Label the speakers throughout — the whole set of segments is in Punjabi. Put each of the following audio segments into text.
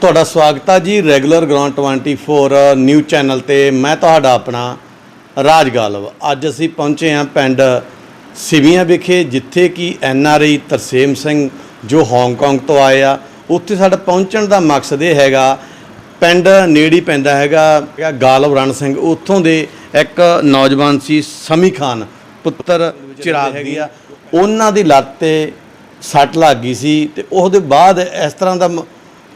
Speaker 1: ਤੁਹਾਡਾ ਸਵਾਗਤ ਆ ਜੀ ਰੈਗੂਲਰ ਗਰਾਊਂਡ 24 ਨਿਊਜ਼ ਚੈਨਲ ਤੇ। ਮੈਂ ਤੁਹਾਡਾ ਆਪਣਾ ਰਾਜ ਗਾਲਵ। ਅੱਜ ਅਸੀਂ ਪਹੁੰਚੇ ਹਾਂ ਪਿੰਡ ਸਿਵੀਆਂ ਵਿਖੇ, ਜਿੱਥੇ ਕਿ N R I Tarsem Singh, ਜੋ ਹਾਂਗਕਾਂਗ ਤੋਂ ਆਏ ਆ, ਉੱਥੇ ਸਾਡਾ ਪਹੁੰਚਣ ਦਾ ਮਕਸਦ ਇਹ ਹੈਗਾ, ਪਿੰਡ ਨੇੜੀ ਪੈਂਦਾ ਹੈਗਾ ਗਾਲਵ ਰਣ ਸਿੰਘ। ਉੱਥੋਂ ਦੇ ਇੱਕ ਨੌਜਵਾਨ ਸੀ, ਸਮੀ ਖਾਨ, ਪੁੱਤਰ ਚਿਰਾਗ ਹੈਗੀ ਆ। ਉਹਨਾਂ ਦੀ ਲੱਤ ਤੇ ਸੱਟ ਲੱਗ ਗਈ ਸੀ ਤੇ ਉਹਦੇ ਬਾਅਦ ਇਸ ਤਰ੍ਹਾਂ ਦਾ ਮ-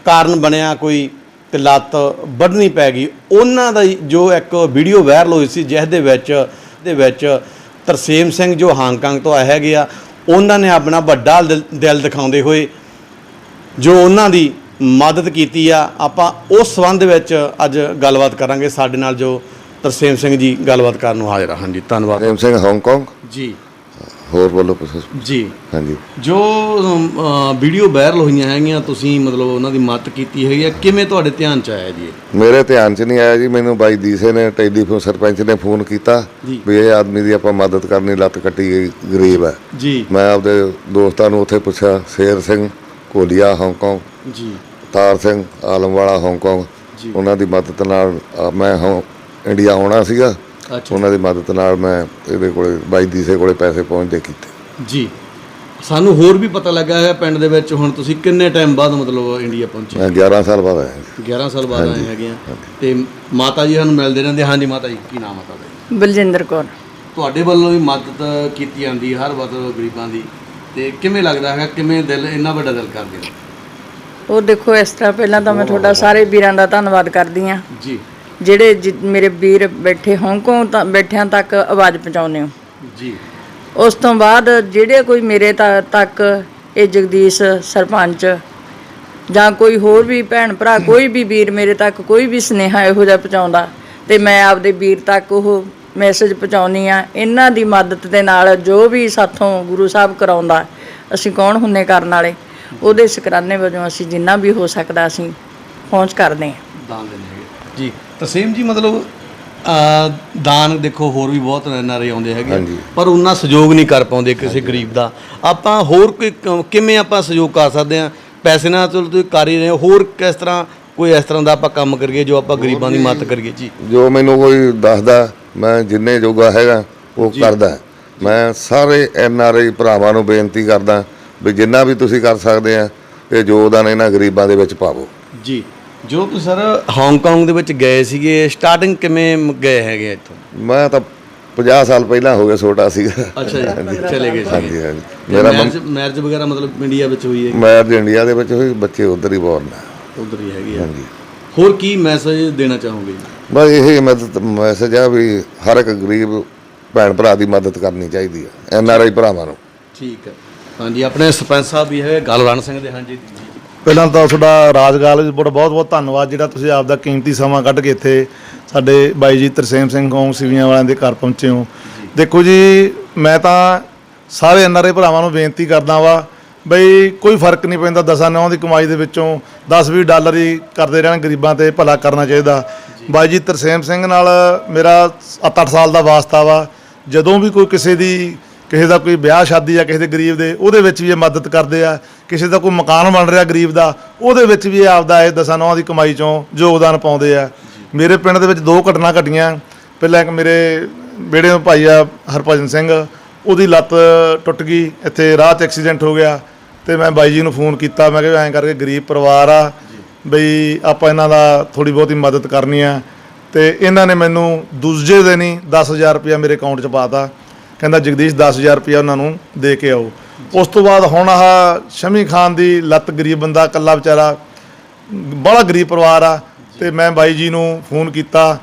Speaker 1: ਕਾਰਨ ਬਣਿਆ ਕੋਈ ਤੇ ਲੱਤ ਵੱਢਣੀ ਪੈ ਗਈ। ਉਹਨਾਂ ਦਾ ਜੋ ਇੱਕ ਵੀਡੀਓ ਵਾਇਰਲ ਹੋਈ ਸੀ ਜਿਸ ਦੇ ਵਿੱਚ ਦੇ ਵਿੱਚ ਤਰਸੇਮ ਸਿੰਘ ਜੋ ਹਾਂਗਕਾਂਗ ਤੋਂ ਆਏ ਹੈਗੇ ਆ ਉਹਨਾਂ ਨੇ ਆਪਣਾ ਵੱਡਾ ਦਿਲ- ਦਿਲ ਦਿਖਾਉਂਦੇ ਹੋਏ ਜੋ ਉਹਨਾਂ ਦੀ ਮਦਦ ਕੀਤੀ ਆ ਆਪਾਂ ਉਸ ਸੰਬੰਧ ਵਿੱਚ ਅੱਜ ਗੱਲਬਾਤ ਕਰਾਂਗੇ। ਸਾਡੇ ਨਾਲ ਜੋ ਤਰਸੇਮ ਸਿੰਘ ਜੀ ਗੱਲਬਾਤ ਕਰਨ ਨੂੰ ਹਾਜ਼ਰ ਆ। ਹਾਂਜੀ ਧੰਨਵਾਦ।
Speaker 2: ਪ੍ਰੇਮ ਸਿੰਘ ਹਾਂਗਕਾਂਗ
Speaker 1: ਜੀ।
Speaker 2: ਹੋਰ ਬੋਲੋ ਕੁਛ
Speaker 1: ਜੀ।
Speaker 2: ਹਾਂਜੀ।
Speaker 1: ਜੋ ਵੀਡੀਓ ਵਾਇਰਲ ਹੋਈਆਂ ਹੈਗੀਆਂ ਤੁਸੀਂ ਮਤਲਬ ਉਹਨਾਂ ਦੀ ਮਦਦ ਕੀਤੀ ਹੈਗੀ ਆ ਕਿਵੇਂ ਤੁਹਾਡੇ ਧਿਆਨ ਚ ਆਇਆ ਜੀ?
Speaker 2: ਮੇਰੇ ਧਿਆਨ 'ਚ ਨਹੀਂ ਆਇਆ ਜੀ ਮੈਨੂੰ ਬਾਈ ਦੀਸੇ ਨੇ ਟੈਲੀਫੋਨ ਸਰਪੰਚ ਨੇ ਫੋਨ ਕੀਤਾ। ਵੀ ਇਹ ਆਦਮੀ ਦੀ ਆਪਾਂ ਮਦਦ ਕਰਨੀ ਲੱਤ ਕੱਟੀ ਗਈ ਗਰੀਬ ਹੈ।
Speaker 1: ਜੀ।
Speaker 2: ਮੈਂ ਆਪਦੇ ਦੋਸਤਾਂ ਨੂੰ ਉੱਥੇ ਪੁੱਛਿਆ ਸ਼ੇਰ ਸਿੰਘ ਕੋਲੀਆ ਹਾਂਗਕਾਂਗ।
Speaker 1: ਜੀ।
Speaker 2: ਤਾਰ ਸਿੰਘ ਆਲਮਵਾਲਾ ਹਾਂਗਕਾਂਗ। ਉਹਨਾਂ ਦੀ ਮਦਦ ਨਾਲ ਮੈਂ ਹਾਂ ਇੰਡੀਆ ਆਉਣਾ ਸੀਗਾ। ਉਹਨਾਂ ਦੀ ਮਦਦ ਨਾਲ ਮੈਂ ਇਹਦੇ ਕੋਲੇ ਬਾਈ ਦੀਸੇ ਕੋਲੇ ਪੈਸੇ ਪਹੁੰਚਦੇ ਕੀਤੇ।
Speaker 1: ਜੀ। ਸਾਨੂੰ ਹੋਰ ਵੀ ਪਤਾ ਲੱਗਾ ਹੈ ਪਿੰਡ ਦੇ ਵਿੱਚ ਹੁਣ ਤੁਸੀਂ ਕਿੰਨੇ ਟਾਈਮ ਬਾਅਦ ਮਤਲਬ ਇੰਡੀਆ ਪਹੁੰਚੇ?
Speaker 2: ਮੈਂ 11 ਸਾਲ ਬਾਅਦ ਆਇਆ ਜੀ
Speaker 1: 11 ਸਾਲ ਬਾਅਦ ਆਏ ਹੈਗੇ ਆ। ਤੇ ਮਾਤਾ ਜੀ ਸਾਨੂੰ ਮਿਲਦੇ ਰਹਿੰਦੇ ਹਾਂਜੀ ਮਾਤਾ ਜੀ ਕੀ ਨਾਮ ਆ ਤੁਹਾਡਾ?
Speaker 3: ਬਲਜਿੰਦਰ ਕੌਰ।
Speaker 1: ਤੁਹਾਡੇ ਵੱਲੋਂ ਵੀ ਮਦਦ ਕੀਤੀ ਜਾਂਦੀ ਹੈ ਹਰ ਵਕਤ ਗਰੀਬਾਂ ਦੀ। ਤੇ ਕਿਵੇਂ ਲੱਗਦਾ ਹੈਗਾ ਕਿਵੇਂ ਦਿਲ ਇੰਨਾ ਵੱਡਾ ਦਿਲ ਕਰਦੇ ਹੋ?
Speaker 3: ਉਹ ਦੇਖੋ ਇਸ ਤਰ੍ਹਾਂ ਪਹਿਲਾਂ ਤਾਂ ਮੈਂ ਤੁਹਾਡਾ ਸਾਰੇ ਵੀਰਾਂ ਦਾ ਧੰਨਵਾਦ ਕਰਦੀ ਆ
Speaker 1: ਜੀ।
Speaker 3: ਜਿਹੜੇ ਮੇਰੇ ਵੀਰ ਬੈਠੇ ਹਾਂਗਕਾਂਗ ਤਾਂ ਬੈਠਿਆਂ ਤੱਕ ਆਵਾਜ਼ ਪਹੁੰਚਾਉਂਦੇ ਹੋ।
Speaker 1: ਜੀ।
Speaker 3: ਉਸ ਤੋਂ ਬਾਅਦ ਜਿਹੜੇ ਕੋਈ ਮੇਰੇ ਤੱਕ ਇਹ ਜਗਦੀਸ਼ ਸਰਪੰਚ ਜਾਂ ਕੋਈ ਹੋਰ ਵੀ ਭੈਣ ਭਰਾ ਕੋਈ ਵੀ ਵੀਰ ਮੇਰੇ ਤੱਕ ਕੋਈ ਵੀ ਸੁਨੇਹਾ ਇਹੋ ਜਿਹਾ ਪਹੁੰਚਾਉਂਦਾ ਤੇ ਮੈਂ ਆਪਦੇ ਵੀਰ ਤੱਕ ਉਹ ਮੈਸੇਜ ਪਹੁੰਚਾਉਣੀ ਆ ਇਹਨਾਂ ਦੀ ਮਦਦ ਦੇ ਨਾਲ ਜੋ ਵੀ ਸਾਥੋਂ ਗੁਰੂ ਸਾਹਿਬ ਕਰਾਉਂਦਾ ਅਸੀਂ ਕੌਣ ਹੁੰਨੇ ਕਰਨ ਵਾਲੇ? ਉਹਦੇ ਸ਼ੁਕਰਾਨੇ ਵਜੋਂ ਅਸੀਂ ਜਿੰਨਾ ਵੀ ਹੋ ਸਕਦਾ ਅਸੀਂ ਪਹੁੰਚ ਕਰਦੇ ਹਾਂ।
Speaker 1: ਜੀ। ਤਸੀਮ ਜੀ ਮਤਲਬ ਅ, ਦਾਨ ਦੇਖੋ ਹੋਰ ਵੀ ਬਹੁਤ ਨਾਰੇ ਆਉਂਦੇ ਹੈਗੇ ਆ,
Speaker 2: ਹਾਂਜੀ।
Speaker 1: ਪਰ ਉਹਨਾਂ ਸਹਿਯੋਗ ਨਹੀਂ ਕਰ ਪਾਉਂਦੇ ਕਿਸੇ ਗਰੀਬ ਦਾ। ਆਪਾਂ ਹੋਰ ਕੋਈ ਕ- ਕਿਵੇਂ ਆਪਾਂ ਸਹਿਯੋਗ ਕਰ ਸਕਦੇ ਆ ਪੈਸੇ ਨਾਲ ਚਲੋ ਤੁਸੀਂ ਕਰ ਹੀ ਰਹੇ ਹੋ। ਹੋਰ ਕਿਸ ਤਰ੍ਹਾਂ ਕੋਈ ਇਸ ਤਰ੍ਹਾਂ ਦਾ ਆਪਾਂ ਕੰਮ ਕਰੀਏ ਜੋ ਆਪਾਂ ਗਰੀਬਾਂ ਦੀ ਮਦਦ ਕਰੀਏ? ਜੀ।
Speaker 2: ਜੋ ਮੈਨੂੰ ਕੋਈ ਦੱਸਦਾ ਮੈਂ ਜਿੰਨੇ ਜੋਗਾ ਹੈਗਾ ਉਹ ਕਰਦਾ। ਮੈਂ ਸਾਰੇ ਐਨ ਆਰ ਆਈ ਭਰਾਵਾਂ ਨੂੰ ਬੇਨਤੀ ਕਰਦਾ ਵੀ ਜਿੰਨਾ ਵੀ ਤੁਸੀਂ ਕਰ ਸਕਦੇ ਆ ਇਹ ਯੋਗਦਾਨ ਇਹਨਾਂ ਗਰੀਬਾਂ ਦੇ ਵਿੱਚ ਪਾਵੋ।
Speaker 1: ਜੀ। ਜੋ ਤੁਸੀਂ ਸਰ ਹਾਂਗਕਾਂਗ ਦੇ ਵਿੱਚ ਗਏ ਸੀਗੇ ਸਟਾਰਟਿੰਗ ਕਿਵੇਂ ਗਏ ਹੈਗੇ ਇੱਥੋਂ?
Speaker 2: ਮੈਂ ਤਾਂ 50 ਸਾਲ ਪਹਿਲਾਂ ਹੋ ਗਿਆ ਛੋਟਾ ਸੀਗਾ।
Speaker 1: ਅੱਛਾ ਜੀ ਚਲੇ ਗਏ
Speaker 2: ਹਾਂਜੀ ਹਾਂਜੀ। ਮੇਰਾ
Speaker 1: ਮੈਰਿਜ ਮੈਰਿਜ ਵਗੈਰਾ ਮਤਲਬ ਇੰਡੀਆ ਵਿੱਚ ਹੋਈ ਹੈ
Speaker 2: ਮੈਂ ਇੰਡੀਆ ਦੇ ਵਿੱਚ ਹੋਈ ਬੱਚੇ ਉਧਰ ਹੀ ਬੋਰਨ
Speaker 1: ਉਧਰ ਹੀ ਹੈਗੀ
Speaker 2: ਹਾਂਜੀ।
Speaker 1: ਹੋਰ ਕੀ ਮੈਸੇਜ ਦੇਣਾ ਚਾਹੋਗੇ?
Speaker 2: ਬਸ ਇਹ ਮੈਸੇਜ ਆ ਵੀ ਹਰ ਇੱਕ ਗਰੀਬ ਭੈਣ ਭਰਾ ਦੀ ਮਦਦ ਕਰਨੀ ਚਾਹੀਦੀ ਹੈ ਐਨ ਆਰ ਆਈ ਭਰਾਵਾਂ ਨੂੰ।
Speaker 1: ਠੀਕ ਹੈ ਹਾਂਜੀ ਆਪਣੇ ਸਰਪੰਚ ਸਾਹਿਬ ਵੀ ਹੈ ਗਲਵਰਨ ਸਿੰਘ ਦੇ ਹਾਂਜੀ।
Speaker 4: ਪਹਿਲਾਂ ਤਾਂ ਤੁਹਾਡਾ ਰਾਜਗਾਲ ਜੀ ਬਹੁਤ ਬਹੁਤ ਬਹੁਤ ਧੰਨਵਾਦ ਜਿਹੜਾ ਤੁਸੀਂ ਆਪ ਦਾ ਕੀਮਤੀ ਸਮਾਂ ਕੱਢ ਕੇ ਇੱਥੇ ਸਾਡੇ ਬਾਈ ਜੀ ਤਰਸੇਮ ਸਿੰਘ ਕੌਮ ਸਿਵੀਆਂ ਵਾਲਿਆਂ ਦੇ ਘਰ ਪਹੁੰਚੇ ਹੋ। ਦੇਖੋ ਜੀ ਮੈਂ ਤਾਂ ਸਾਰੇ ਐਨਆਰਏ ਭਰਾਵਾਂ ਨੂੰ ਬੇਨਤੀ ਕਰਦਾ ਵਾ ਬਈ ਕੋਈ ਫ਼ਰਕ ਨਹੀਂ ਪੈਂਦਾ ਦਸਾਂ ਨੌਂ ਦੀ ਕਮਾਈ ਦੇ ਵਿੱਚੋਂ 10-20 ਡਾਲਰ ਹੀ ਕਰਦੇ ਰਹਿਣ ਗਰੀਬਾਂ ਤੇ ਭਲਾ ਕਰਨਾ ਚਾਹੀਦਾ। ਬਾਈ ਜੀ ਤਰਸੇਮ ਸਿੰਘ ਨਾਲ ਮੇਰਾ 7-8 ਸਾਲ ਦਾ ਵਾਸਤਾ ਵਾ ਜਦੋਂ ਵੀ ਕੋਈ ਕਿਸੇ ਦੀ ਕਿਸੇ ਦਾ ਕੋਈ ਵਿਆਹ ਸ਼ਾਦੀ ਆ ਕਿਸੇ ਦੇ ਗਰੀਬ ਦੇ, ਉਹਦੇ ਵਿੱਚ ਵੀ ਇਹ ਮਦਦ ਕਰਦੇ ਆ। ਕਿਸੇ ਦਾ ਕੋਈ ਮਕਾਨ ਬਣ ਰਿਹਾ ਗਰੀਬ ਦਾ, ਉਹਦੇ ਵਿੱਚ ਵੀ ਇਹ ਆਪਦਾ ਇਹ ਦਸਾਂ ਨੌਂ ਦੀ ਕਮਾਈ ਚੋਂ ਯੋਗਦਾਨ ਪਾਉਂਦੇ ਆ। ਮੇਰੇ ਪਿੰਡ ਦੇ ਵਿੱਚ ਦੋ ਘਟਨਾ ਘਟੀਆਂ। ਪਹਿਲਾਂ ਇੱਕ ਮੇਰੇ ਬੇੜੇ ਦਾ ਭਾਈ ਆ ਹਰਭਜਨ ਸਿੰਘ, ਉਹਦੀ ਲੱਤ ਟੁੱਟ ਗਈ, ਇੱਥੇ ਰਾਹ 'ਚ ਐਕਸੀਡੈਂਟ ਹੋ ਗਿਆ। ਤੇ ਮੈਂ ਬਾਈ ਜੀ ਨੂੰ ਫੋਨ ਕੀਤਾ, ਮੈਂ ਕਿਹਾ ਐਂ ਕਰਕੇ ਗਰੀਬ ਪਰਿਵਾਰ ਆ, ਬਈ ਆਪਾਂ ਇਹਨਾਂ ਦਾ ਥੋੜੀ ਬਹੁਤੀ ਮਦਦ ਕਰਨੀ ਆ। ਤੇ ਇਹਨਾਂ ਨੇ ਮੈਨੂੰ ਦੂਜੇ ਦਿਨ ਹੀ 10000 ਰੁਪਇਆ ਮੇਰੇ ਅਕਾਊਂਟ 'ਚ ਪਾਤਾ ਕਹਿੰਦਾ, ਜਗਦੀਸ਼ 10000 ਰੁਪਇਆ ਉਹਨਾਂ ਨੂੰ ਦੇ ਕੇ ਆਓ। ਉਸ ਤੋਂ ਬਾਅਦ ਹੁਣ ਆਹ ਸ਼ਮੀ ਖਾਨ ਦੀ ਲੱਤ ਗਰੀਬ ਬੰਦਾ, ਇਕੱਲਾ ਵਿਚਾਰਾ, ਬੜਾ ਗਰੀਬ ਪਰਿਵਾਰ ਆ। ਤੇ ਮੈਂ ਬਾਈ ਜੀ ਨੂੰ ਫੋਨ ਕੀਤਾ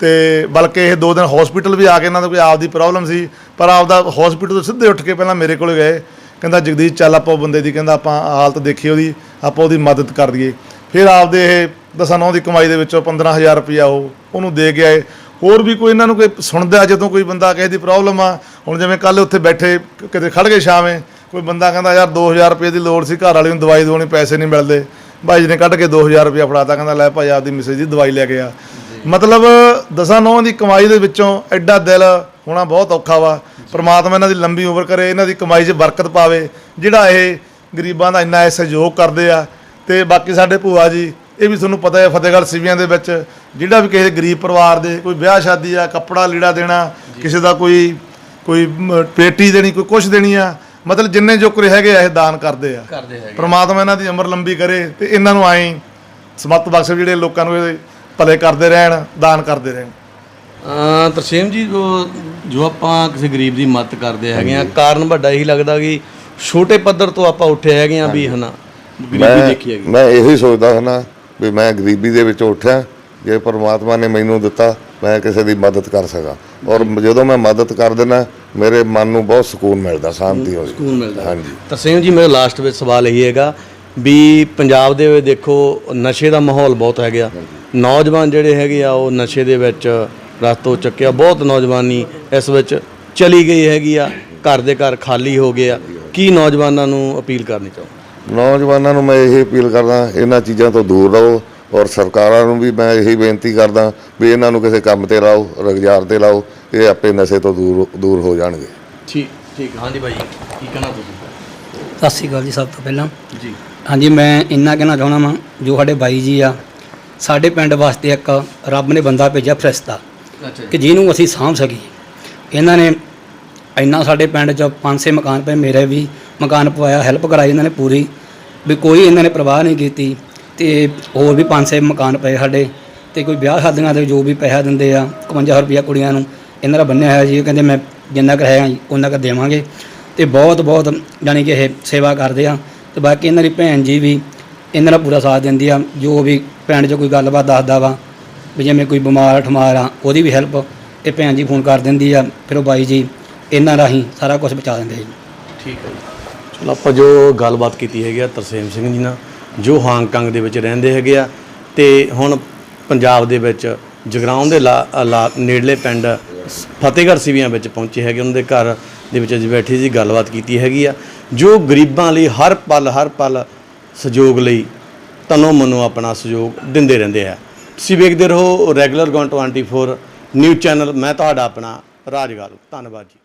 Speaker 4: ਤੇ ਬਲਕਿ ਇਹ ਦੋ ਦਿਨ ਹਸਪੀਟਲ ਵੀ ਆ ਕੇ ਇਹਨਾਂ ਦਾ ਕੋਈ ਆਪਦੀ ਪ੍ਰੋਬਲਮ ਸੀ, ਪਰ ਆਪਦਾ ਹਸਪੀਟਲ ਤੋਂ ਸਿੱਧੇ ਉੱਠ ਕੇ ਪਹਿਲਾਂ ਮੇਰੇ ਕੋਲ ਗਏ। ਕਹਿੰਦਾ, ਜਗਦੀਸ਼, ਚੱਲ ਆਪਾਂ ਉਹ ਬੰਦੇ ਦੀ, ਕਹਿੰਦਾ, ਆਪਾਂ ਹਾਲਤ ਦੇਖੀ ਉਹਦੀ, ਆਪਾਂ ਉਹਦੀ ਮਦਦ ਕਰ ਦਈਏ। ਫਿਰ ਆਪਦੇ ਇਹ ਦਸਾਂ ਨੌ ਦੀ ਕਮਾਈ ਦੇ ਵਿੱਚੋਂ 15000 ਰੁਪਇਆ ਉਹ ਉਹਨੂੰ ਦੇ ਕੇ ਆਏ। ਹੋਰ ਵੀ ਕੋਈ ਇਹਨਾਂ ਨੂੰ ਕੋਈ ਸੁਣਦਾ, ਜਦੋਂ ਕੋਈ ਬੰਦਾ ਕਿਸੇ ਦੀ ਪ੍ਰੋਬਲਮ ਆ ਹੁਣ ਜਿਵੇਂ ਕੱਲ ਉੱਥੇ ਬੈਠੇ ਕਿਤੇ ਖੜ ਗਏ ਸ਼ਾਮੇ ਕੋਈ ਬੰਦਾ ਕਹਿੰਦਾ ਯਾਰ 2000 ਰੁਪਏ ਦੀ ਲੋੜ ਸੀ ਘਰ ਵਾਲੇ ਨੂੰ ਦਵਾਈ ਦਵਾਉਣੀ ਪੈਸੇ ਨਹੀਂ ਮਿਲਦੇ। ਭਾਈ ਜੀ ਨੇ ਕੱਢ ਕੇ 2000 ਰੁਪਏ ਫੜਾਤਾ ਕਹਿੰਦਾ ਲੈ ਭਾਈ ਆਪਦੀ ਮਿਸੇਜ ਦੀ ਦਵਾਈ ਲੈ ਕੇ ਆ। ਮਤਲਬ ਦਸਾਂ ਨੌਂ ਦੀ ਕਮਾਈ ਦੇ ਵਿੱਚੋਂ ਐਡਾ ਦਿਲ ਹੋਣਾ ਬਹੁਤ ਔਖਾ ਵਾ। ਪ੍ਰਮਾਤਮਾ ਇਹਨਾਂ ਦੀ ਲੰਬੀ ਉਮਰ ਕਰੇ ਇਹਨਾਂ ਦੀ ਕਮਾਈ 'ਚ ਬਰਕਤ ਪਾਵੇ ਜਿਹੜਾ ਇਹ ਗਰੀਬਾਂ ਦਾ ਇੰਨਾ ਸਹਿਯੋਗ ਕਰਦੇ ਆ। ਤੇ ਬਾਕੀ ਸਾਡੇ ਭੂਆ ਜੀ ਇਹ ਵੀ ਤੁਹਾਨੂੰ ਪਤਾ ਹੈ ਫਤਿਹਗੜ੍ਹ ਸਿਵਿਆਂ ਦੇ ਵਿੱਚ ਜਿਹੜਾ ਵੀ ਕਿਸੇ ਗਰੀਬ ਪਰਿਵਾਰ ਦੇ ਕੋਈ ਵਿਆਹ ਸ਼ਾਦੀ ਆ ਕੱਪੜਾ ਲੀੜਾ ਦੇਣਾ ਕਿਸੇ ਦਾ ਕੋਈ ਕੋਈ ਪੇਟੀ ਦੇਣੀ ਕੋਈ ਕੁਛ ਦੇਣੀ ਆ ਮਤਲਬ ਜਿੰਨੇ ਜੋਕਰੇ ਹੈਗੇ ਆ ਇਹ ਦਾਨ ਕਰਦੇ ਆ।
Speaker 1: ਕਰਦੇ ਹੈਗੇ
Speaker 4: ਪ੍ਰਮਾਤਮਾ ਇਹਨਾਂ ਦੀ ਉਮਰ ਲੰਬੀ ਕਰੇ ਤੇ ਇਹਨਾਂ ਨੂੰ ਆਏ ਸਮੱਤ ਬਖਸ਼ ਜਿਹੜੇ ਲੋਕਾਂ ਨੂੰ ਇਹ ਭਲੇ ਕਰਦੇ ਰਹਿਣ ਦਾਨ ਕਰਦੇ ਰਹਿਣ।
Speaker 1: ਅ ਤਰਸੇਮ ਜੀ ਜੋ ਜੋ ਆਪਾਂ ਕਿਸੇ ਗਰੀਬ ਦੀ ਮਦਦ ਕਰਦੇ ਹੈਗੇ ਆ ਕਾਰਨ ਵੱਡਾ ਇਹੀ ਲੱਗਦਾ ਕਿ ਛੋਟੇ ਪੱਧਰ ਤੋਂ ਆਪਾਂ ਉੱਠੇ ਹੈਗੇ ਆ ਵੀ ਹਨਾ ਗਰੀਬੀ
Speaker 2: ਮੈਂ
Speaker 1: ਦੇਖੀ ਹੈਗੀ।
Speaker 2: ਮੈਂ ਇਹੀ ਸੋਚਦਾ ਹਾਂ ਵੀ ਮੈਂ ਗਰੀਬੀ ਦੇ ਵਿੱਚ ਉੱਠਿਆ ਜੇ ਪਰਮਾਤਮਾ ਨੇ ਮੈਨੂੰ ਦਿੱਤਾ ਮੈਂ ਕਿਸੇ ਦੀ ਮਦਦ ਕਰ ਸਕਾਂ। ਔਰ ਜਦੋਂ ਮੈਂ ਮਦਦ ਕਰ ਦਿੰਦਾ ਮੇਰੇ ਮਨ ਨੂੰ ਬਹੁਤ ਸਕੂਨ ਮਿਲਦਾ ਸ਼ਾਂਤੀ ਹੋ
Speaker 1: ਸਕੂਨ ਮਿਲਦਾ।
Speaker 2: ਹਾਂਜੀ।
Speaker 1: ਤਰਸੇਮ ਜੀ ਮੇਰਾ ਲਾਸਟ ਵਿੱਚ ਸਵਾਲ ਇਹੀ ਹੈਗਾ ਵੀ ਪੰਜਾਬ ਦੇ ਵਿੱਚ ਦੇਖੋ ਨਸ਼ੇ ਦਾ ਮਾਹੌਲ ਬਹੁਤ ਹੈਗਾ। ਨੌਜਵਾਨ ਜਿਹੜੇ ਹੈਗੇ ਆ ਉਹ ਨਸ਼ੇ ਦੇ ਵਿੱਚ ਰਸਤੋਂ ਚੱਕਿਆ। ਬਹੁਤ ਨੌਜਵਾਨੀ ਇਸ ਵਿੱਚ ਚਲੀ ਗਈ ਹੈਗੀ ਆ। ਘਰ ਦੇ ਘਰ ਖਾਲੀ ਹੋ ਗਏ ਆ। ਕੀ ਨੌਜਵਾਨਾਂ ਨੂੰ ਅਪੀਲ ਕਰਨੀ ਚਾਹੋ
Speaker 2: ਨੌਜਵਾਨਾਂ ਨੂੰ ਮੈਂ ਇਹ ਅਪੀਲ ਕਰਦਾ ਇਹਨਾਂ ਚੀਜ਼ਾਂ ਤੋਂ ਦੂਰ ਰਹੋ। ਔਰ ਸਰਕਾਰਾਂ ਨੂੰ ਵੀ ਮੈਂ ਇਹੀ ਬੇਨਤੀ ਕਰਦਾ ਵੀ ਇਹਨਾਂ ਨੂੰ ਕਿਸੇ ਕੰਮ ਤੇ ਲਾਓ ਰੁਜ਼ਗਾਰ ਤੇ ਲਾਓ ਇਹ ਆਪੇ ਨਸ਼ੇ ਤੋਂ ਦੂਰ ਦੂਰ ਹੋ ਜਾਣਗੇ।
Speaker 1: ਠੀਕ ਠੀਕ ਹਾਂਜੀ ਭਾਈ ਕੀ ਕਹਿਣਾ ਤੁਸੀਂ?
Speaker 5: ਸਤਿ ਸ਼੍ਰੀ ਅਕਾਲ ਜੀ ਸਭ ਤੋਂ ਪਹਿਲਾਂ।
Speaker 1: ਜੀ।
Speaker 5: ਹਾਂਜੀ ਮੈਂ ਇੰਨਾ ਕਹਿਣਾ ਚਾਹੁੰਦਾ ਵਾਂ ਜੋ ਸਾਡੇ ਬਾਈ ਜੀ ਆ ਸਾਡੇ ਪਿੰਡ ਵਾਸਤੇ ਇੱਕ ਰੱਬ ਨੇ ਬੰਦਾ ਭੇਜਿਆ ਫਰਿਸ਼ਤਾ
Speaker 1: ਅੱਛਾ
Speaker 5: ਕਿ ਜਿਹਨੂੰ ਅਸੀਂ ਸਾਂਭ ਸਕੀਏ। ਇਹਨਾਂ ਨੇ ਇੰਨਾ ਸਾਡੇ ਪਿੰਡ 'ਚ ਪੰਜ ਛੇ ਮਕਾਨ ਪਏ ਮੇਰੇ ਵੀ ਮਕਾਨ ਪਵਾਇਆ ਹੈਲਪ ਕਰਾਈ ਇਹਨਾਂ ਨੇ ਪੂਰੀ ਵੀ ਕੋਈ ਇਹਨਾਂ ਨੇ ਪ੍ਰਵਾਹ ਨਹੀਂ ਕੀਤੀ। ਤੇ ਹੋਰ ਵੀ ਪੰਜ ਛੇ ਮਕਾਨ ਪਏ ਸਾਡੇ ਤੇ ਕੋਈ ਵਿਆਹ ਸ਼ਾਦੀਆਂ ਦੇ ਜੋ ਵੀ ਪੈਸਾ ਦਿੰਦੇ ਆ 51 ਰੁਪਇਆ ਕੁੜੀਆਂ ਨੂੰ, ਇਹਨਾਂ ਦਾ ਬੰਨਿਆ ਹੋਇਆ ਜੀ ਇਹ ਕਹਿੰਦੇ ਮੈਂ ਜਿੰਨਾ ਕੁ ਹੈ ਉਹਨਾਂ ਕੁ ਦੇਵਾਂਗੇ। ਤੇ ਬਹੁਤ ਬਹੁਤ ਜਾਣੀ ਕਿ ਇਹ ਸੇਵਾ ਕਰਦੇ ਆ। ਤੇ ਬਾਕੀ ਇਹਨਾਂ ਦੀ ਭੈਣ ਜੀ ਵੀ ਇਹਨਾਂ ਦਾ ਪੂਰਾ ਸਾਥ ਦਿੰਦੀ ਆ, ਜੋ ਵੀ ਭੈਣ 'ਚ ਕੋਈ ਗੱਲਬਾਤ ਦੱਸਦਾ ਵਾ, ਵੀ ਜਿਵੇਂ ਕੋਈ ਬਿਮਾਰ, ਠਮਾਰ ਆ, ਉਹਦੀ ਵੀ ਹੈਲਪ ਇਹ ਭੈਣ ਜੀ ਫੋਨ ਕਰ ਦਿੰਦੀ ਆ, ਫਿਰ ਉਹ ਬਾਈ ਜੀ ਇਹਨਾਂ ਰਾਹੀਂ ਸਾਰਾ ਕੁਝ ਬਚਾ ਦਿੰਦੇ ਜੀ।
Speaker 1: ਠੀਕ ਹੈ ਜੀ। ਚਲੋ ਆਪਾਂ ਜੋ ਗੱਲਬਾਤ ਕੀਤੀ ਹੈਗੀ ਆ ਤਰਸੇਮ ਸਿੰਘ ਜੀ ਨਾਲ ਜੋ ਹਾਂਗਕਾਂਗ ਦੇ ਵਿੱਚ ਰਹਿੰਦੇ ਹੈਗੇ ਆ, ਤੇ ਹੁਣ ਪੰਜਾਬ ਦੇ ਵਿੱਚ ਜਗਰਾਉਂ ਦੇ ਲਾ- ਲਾ- ਨੇੜਲੇ ਪਿੰਡ ਫਤਿਹਗੜ੍ਹ ਸਿਵੀਆਂ ਵਿੱਚ ਪਹੁੰਚੇ ਹੈਗੇ, ਉਹਨਾਂ ਦੇ ਘਰ ਦੇ ਵਿੱਚ ਅੱਜ ਬੈਠੇ ਸੀ, ਗੱਲਬਾਤ ਕੀਤੀ ਹੈਗੀ ਆ। ਜੋ ਗਰੀਬਾਂ ਲਈ ਹਰ ਪਲ ਹਰ ਪਲ ਸਹਿਯੋਗ ਲਈ ਤਨੋਂ ਮਨੋਂ ਆਪਣਾ ਸਹਿਯੋਗ ਦਿੰਦੇ ਰਹਿੰਦੇ ਆ। ਤੁਸੀਂ ਵੇਖਦੇ ਰਹੋ, ਰੈਗੂਲਰ ਗੌਨ 24 ਨਿਊਜ਼ ਚੈਨਲ, ਮੈਂ ਤੁਹਾਡਾ ਆਪਣਾ ਰਾਜਗਾਲ ਧੰਨਵਾਦ ਜੀ।